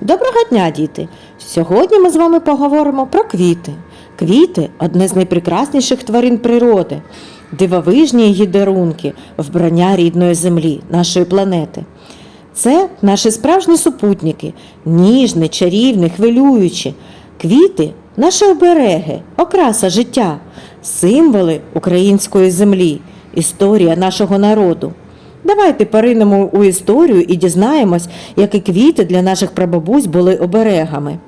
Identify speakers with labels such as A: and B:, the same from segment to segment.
A: Доброго дня, діти! Сьогодні ми з вами поговоримо про квіти. Квіти одне з найпрекрасніших тварин природи, дивовижні її дарунки, вбрання рідної землі, нашої планети. Це наші справжні супутники, ніжні, чарівні, хвилюючі. Квіти наші обереги, окраса життя, символи української землі, історія нашого народу. Давайте поринемо у історію і дізнаємось, які квіти для наших прабабусь були оберегами.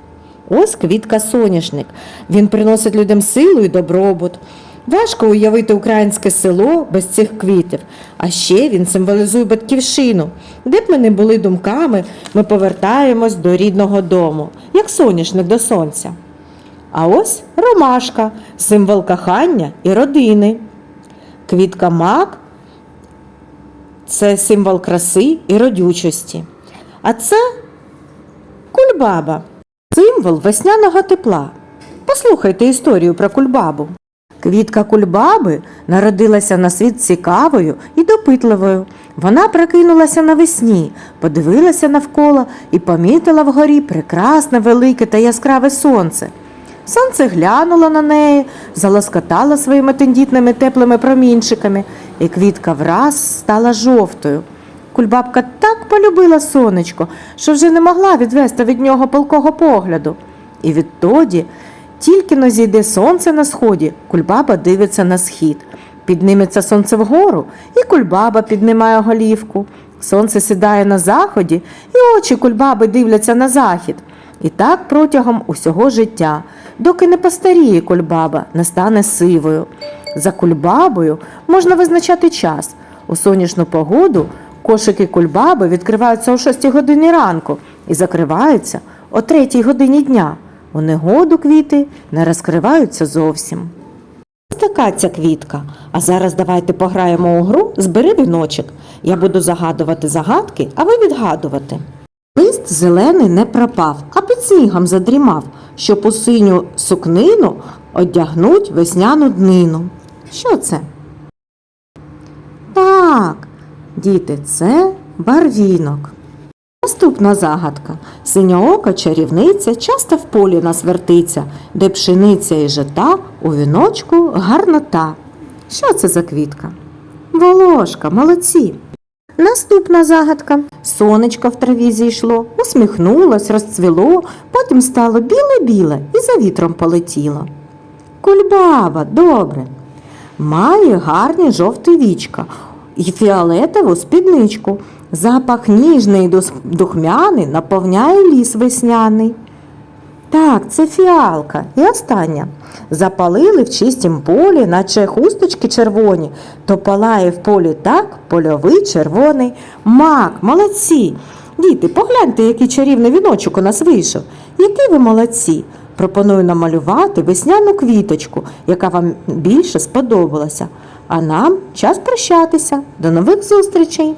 A: Ось квітка соняшник. Він приносить людям силу і добробут. Важко уявити українське село без цих квітів, а ще він символізує батьківщину. Де б ми не були думками, ми повертаємось до рідного дому, як соняшник до сонця. А ось ромашка, символ кохання і родини. Квітка мак це символ краси і родючості. А це кульбаба, символ весняного тепла. Послухайте історію про кульбабу. Квітка кульбаби народилася на світ цікавою і допитливою. Вона прокинулася навесні, подивилася навколо і помітила вгорі прекрасне, велике та яскраве сонце. Сонце глянуло на неї, залоскотало своїми тендітними теплими промінчиками, і квітка враз стала жовтою. Кульбабка так полюбила сонечко, що вже не могла відвести від нього палкого погляду. І відтоді, тільки но зійде сонце на сході, кульбаба дивиться на схід. Підніметься сонце вгору, і кульбаба піднімає голівку. Сонце сідає на заході, і очі кульбаби дивляться на захід. І так протягом усього життя, доки не постаріє кульбаба, не стане сивою. За кульбабою можна визначати час. У сонячну погоду кошики кульбаби відкриваються о 6 годині ранку і закриваються о 3 годині дня. У негоду квіти не розкриваються зовсім. Така ця квітка. А зараз давайте пограємо у гру Збери віночок. Я буду загадувати загадки, а ви відгадувати. Лист зелений не пропав, а під снігом задрімав, щоб у синю сукнину одягнуть весняну днину. Що це? Так, діти, це барвінок. Наступна загадка. Синьоока чарівниця часто в полі нас вертиться, де пшениця і жита у віночку гарнота. Що це за квітка? Волошка, молодці. Наступна загадка. Сонечко в траві зійшло, усміхнулось, розцвіло, потім стало біле-біле і за вітром полетіло. Кульбаба, добре. Має гарні жовті вічка і фіолетову спідничку. Запах ніжний і духмяний наповняє ліс весняний. Так, це фіалка. І остання. Запалили в чистім полі, наче хусточки червоні, то палає в полі так польовий червоний мак. Молодці. Діти, погляньте, який чарівний віночок у нас вийшов. Які ви молодці. Пропоную намалювати весняну квіточку, яка вам більше сподобалася. А нам час прощатися. До нових зустрічей!